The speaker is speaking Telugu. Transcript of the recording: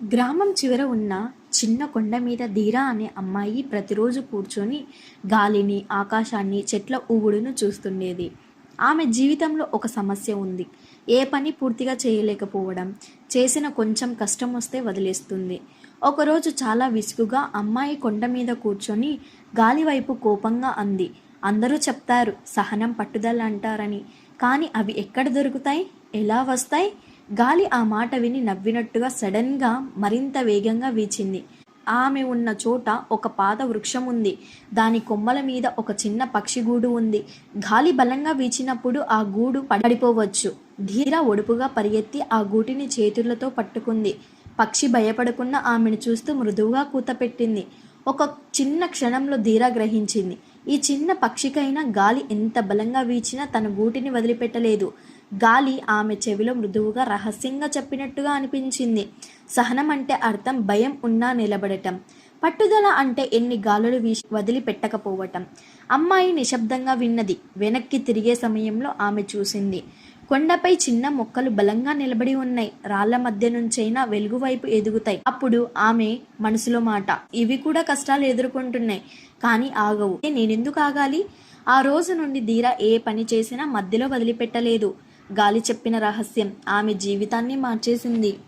గ్రామం చివర ఉన్న చిన్న కొండ మీద ధీరా అనే అమ్మాయి ప్రతిరోజు కూర్చొని గాలిని ఆకాశాన్ని చెట్ల ఊగుడును చూస్తుండేది. ఆమె జీవితంలో ఒక సమస్య ఉంది. ఏ పని పూర్తిగా చేయలేకపోవడం చేసిన కొంచెం కష్టం వస్తే వదిలేస్తుంది. ఒకరోజు చాలా విసుగుగా అమ్మాయి కొండ మీద కూర్చొని గాలి వైపు కోపంగా అంది. అందరూ చెప్తారు సహనం పట్టుదల అంటారని. కానీ అవి ఎక్కడ దొరుకుతాయి? ఎలా వస్తాయి? గాలి ఆ మాట విని నవ్వినట్టుగా సడన్గా మరింత వేగంగా వీచింది. ఆమె ఉన్న చోట ఒక పాత వృక్షం ఉంది దాని కొమ్మల మీద ఒక చిన్న పక్షి గూడు ఉంది. గాలి బలంగా వీచినప్పుడు ఆ గూడు పడిపోవచ్చు. ధీర ఒడుపుగా పరిగెత్తి ఆ గూటిని చేతులతో పట్టుకుంది. పక్షి భయపడకుండా ఆమెను చూస్తూ మృదువుగా కూతపెట్టింది ఒక చిన్న క్షణంలో ధీర గ్రహించింది. ఈ చిన్న పక్షికైనా గాలి ఎంత బలంగా వీచినా తన గూటిని వదిలిపెట్టలేదు. గాలి ఆమె చెవిలో మృదువుగా రహస్యంగా చెప్పినట్టుగా అనిపించింది. సహనం అంటే అర్థం భయం ఉన్నా నిలబడటం. పట్టుదల అంటే ఎన్ని గాలులు వీసి వదిలిపెట్టకపోవటం. అమ్మాయి నిశ్శబ్దంగా విన్నది. వెనక్కి తిరిగే సమయంలో ఆమె చూసింది. కొండపై చిన్న మొక్కలు బలంగా నిలబడి ఉన్నాయి. రాళ్ళ మధ్య నుంచైనా వెలుగు వైపు ఎదుగుతాయి. అప్పుడు ఆమె మనసులో మాట ఇవి కూడా కష్టాలు ఎదుర్కొంటున్నాయి కానీ ఆగవు. నేనెందుకు ఆగాలి? ఆ రోజు నుండి ధీర ఏ పని చేసినా మధ్యలో వదిలిపెట్టలేదు. గాలి చెప్పిన రహస్యం. ఆమె జీవితాన్ని మార్చేసింది.